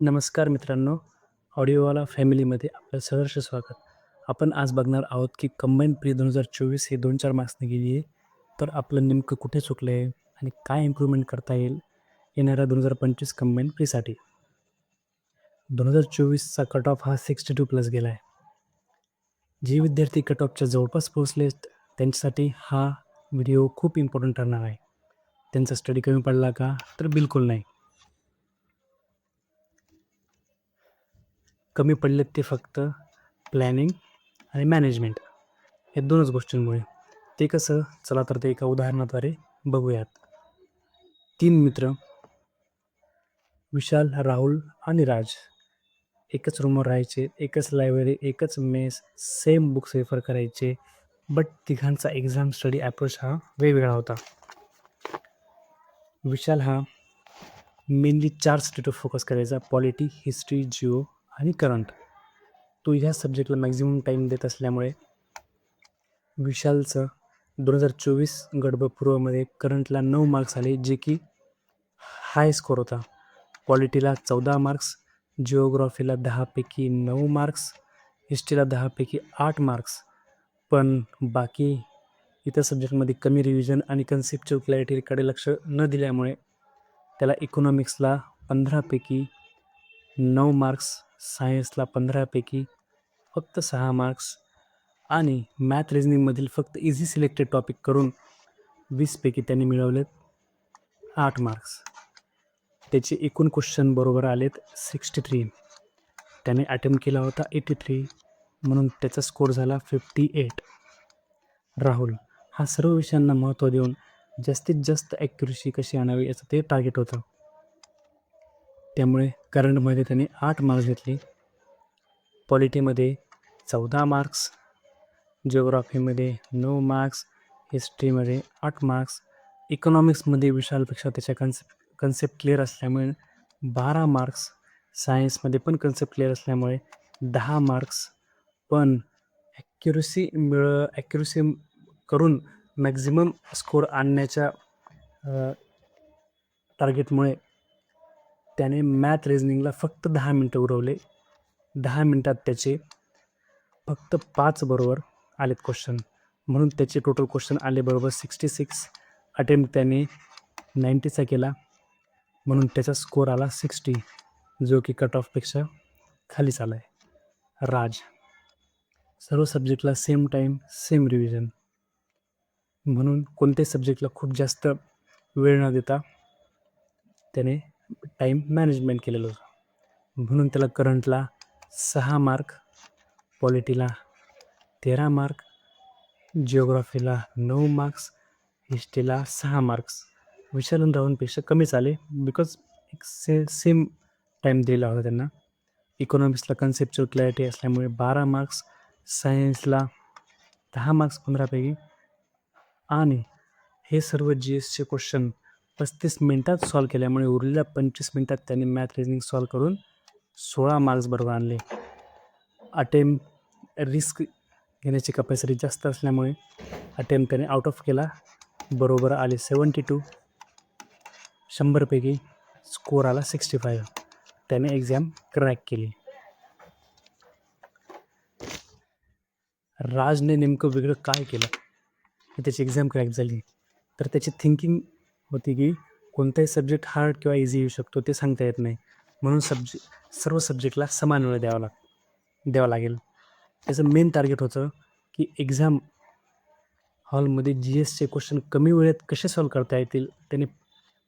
नमस्कार मित्रांनो, ऑडिओवाला फॅमिलीमध्ये आपलं सहर्ष स्वागत. आपण आज बघणार आहोत, की कंबाईन प्री 2024 ही 2-4 मार्क्सने गेली आहे. तर आपलं नेमकं कुठे चुकलं आहे आणि काय इम्प्रूव्हमेंट करता येईल येणाऱ्या 2025 कंबाईन प्रीसाठी. 2024चा कट ऑफ हा 62 प्लस गेला आहे. जे विद्यार्थी कट ऑफच्या जवळपास पोहोचलेत त्यांच्यासाठी हा व्हिडिओ खूप इम्पॉर्टंट ठरणार आहे. त्यांचा स्टडी कमी पडला का? तर बिलकुल नाही. कमी पडलेत ते फक्त प्लॅनिंग आणि मॅनेजमेंट या दोनच गोष्टींमुळे. ते कसं? चला तर ते एका उदाहरणाद्वारे बघूयात. तीन मित्र विशाल, राहुल आणि राज एकच रूमवर राहायचे, एकच लायब्ररी, एकच मेस, सेम बुक्स रेफर करायचे. बट तिघांचा एक्झाम स्टडी ॲप्रोच हा वेगवेगळा होता. विशाल हा मेनली चार स्टेटवर फोकस करायचा. पॉलिटी, हिस्ट्री, जिओ आणि करंट. तो ह्या सब्जेक्टला मॅक्झिमम टाईम देत असल्यामुळे विशालचं दोन हजार चोवीस गडबपूर्वमध्ये करंटला नऊ मार्क्स आले, जे की हाय स्कोर होता. पॉलिटीला 14 मार्क्स, जिओग्राफीला दहापैकी नऊ मार्क्स, हिस्ट्रीला दहापैकी आठ मार्क्स. पण बाकी इतर सब्जेक्टमध्ये कमी रिव्हिजन आणि कन्सेप्टच्या क्लॅरिटीकडे लक्ष न दिल्यामुळे त्याला इकॉनॉमिक्सला पंधरापैकी नऊ मार्क्स, सायन्सला पंधरापैकी फक्त सहा मार्क्स आणि मॅथ रिझनिंगमधील फक्त इझी सिलेक्टेड टॉपिक करून वीसपैकी त्यांनी मिळवलेत आठ मार्क्स. त्याचे एकूण क्वेश्चन बरोबर आलेत 63. त्याने अटेम्प्ट केला होता 83 म्हणून त्याचा स्कोर झाला 58. राहुल हा सर्व विषयांना महत्त्व देऊन जास्तीत जास्त ॲक्युरेसी कशी आणावी याचं ते टार्गेट होतं. त्यामुळे करंटमध्ये त्याने आठ मार्क्स घेतले. पॉलिटीमध्ये 14 मार्क्स, जिओग्राफीमध्ये नऊ मार्क्स, हिस्ट्रीमध्ये आठ मार्क्स, इकॉनॉमिक्समध्ये विशालपेक्षा त्याच्या कन्सेप्ट कन्सेप्ट क्लिअर असल्यामुळे 12 मार्क्स, सायन्समध्ये पण कन्सेप्ट क्लिअर असल्यामुळे दहा मार्क्स. पण ॲक्युरसी मिळ ॲक्युरसी करून मॅक्झिमम स्कोर आणण्याच्या टार्गेटमुळे त्याने मॅथ रिझनिंगला फक्त दहा मिनटं उरवले. दहा मिनटात त्याचे फक्त पाच बरोबर आलेत क्वेश्चन. म्हणून त्याचे टोटल क्वेश्चन आले बरोबर 66. अटेम्प्ट त्याने 90चा केला. म्हणून त्याचा स्कोअर आला 60 जो की कट ऑफपेक्षा खालीच आला आहे. राज सर्व सब्जेक्टला सेम टाईम, सेम रिव्हिजन. म्हणून कोणत्याही सब्जेक्टला खूप जास्त वेळ न देता त्याने टाईम मॅनेजमेंट केलेलं होतं. म्हणून त्याला करंटला सहा मार्क, पॉलिटीला 13 मार्क, जिओग्राफीला नऊ मार्क्स, हिस्ट्रीला सहा मार्क्स. विचारून राहूनपेक्षा कमीच आले बिकॉज एक से सेम टाईम दिला होता त्यांना. इकॉनॉमिक्सला कन्सेप्च्युअल क्लॅरिटी असल्यामुळे 12 मार्क्स, सायन्सला दहा मार्क्स पंधरापैकी आणि हे सर्व जी एसचे क्वेश्चन 35 मिनिटात सॉल्व केल्यामुळे उरलेल्या 25 मिनिटात त्यांनी मॅथ रिजनिंग सॉल्व करून 16 मार्क्स बरोबर आणले. अटेम रिस्क घेण्याची कपॅसिटी जास्त असल्यामुळे अटेम्प्ट त्याने आउट ऑफ केला. बरोबर आले सेवन्टी टू शंभरपैकी स्कोर आला 65. त्याने एक्झाम क्रॅक केली. राजने नेमकं वेगळं काय केलं? की त्याची एक्झाम क्रॅक झाली. तर त्याची थिंकिंग होती की कोणताही सब्जेक्ट हार्ड किंवा इझी येऊ शकतो ते सांगता येत नाही. म्हणून सब्जे सर्व सब्जेक्टला समान वेळ द्यावा लाग द्यावा लागेल. त्याचं मेन टार्गेट होतं की एक्झाम हॉलमध्ये जी एसचे क्वेश्चन कमी वेळेत कसे सॉल्व करता येतील. त्याने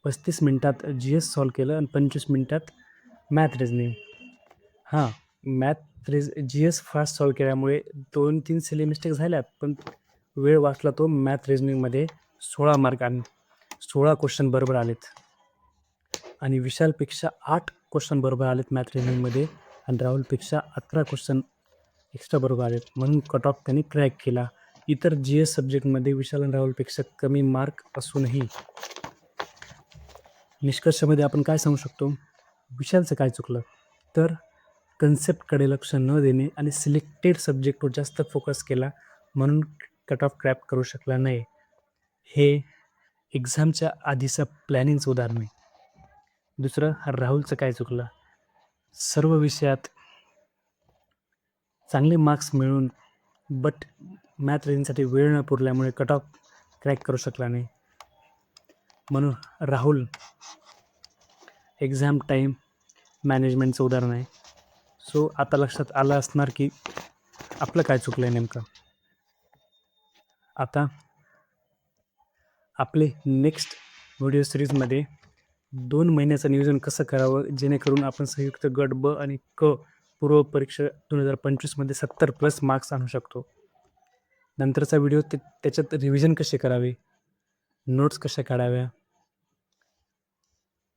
पस्तीस मिनटात जी एस सॉल्व केलं आणि पंचवीस मिनटात मॅथ रेजने हां, मॅथ रेज जी एस फास्ट सॉल्व केल्यामुळे दोन तीन सिले मिस्टेक झाल्यात, पण वेळ वाचला तो मॅथ रेजनिंगमध्ये सोळा मार्क सोळा क्वेश्चन बरोबर आलेत. आणि विशालपेक्षा आठ क्वेश्चन बरोबर आलेत मॅथ रिझनिंगमध्ये आणि राहुलपेक्षा 11 क्वेश्चन एक्स्ट्रा बरोबर आलेत. म्हणून कट ऑफ त्याने क्रॅक केला. इतर जी एस सब्जेक्टमध्ये विशाल आणि राहुलपेक्षा कमी मार्क असूनही निष्कर्षामध्ये आपण काय सांगू शकतो? विशालचं काय चुकलं? तर कन्सेप्टकडे लक्ष न देणे आणि सिलेक्टेड सब्जेक्टवर जास्त फोकस केला म्हणून कट ऑफ क्रॅप करू शकला नाही. हे एक्झामच्या आधीचं प्लॅनिंगचं उदाहरण आहे. दुसरं राहुलचं काय चुकलं? सर्व विषयात चांगले मार्क्स मिळून बट मॅथ रिझनिंगसाठी वेळ न पुरल्यामुळे कट ऑफ क्रॅक करू शकला नाही म्हणून राहुल एक्झाम टाईम मॅनेजमेंटचं उदाहरण आहे सो आता लक्षात आलं असणार की आपलं काय चुकलं आहे नेमकं आता आपले नेक्स्ट व्हिडिओ सिरीजमध्ये दोन महिन्याचं नियोजन कसं करावं? जेणेकरून आपण संयुक्त गट ब आणि क पूर्व परीक्षा दोन हजार पंचवीसमध्ये सत्तर प्लस मार्क्स आणू शकतो. नंतरचा व्हिडिओ ते त्याच्यात रिव्हिजन कसे करावे? नोट्स कशा काढाव्या?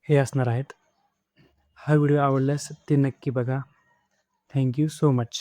हे असणार आहेत. हा व्हिडिओ आवडल्यास ते नक्की बघा. Thank you so much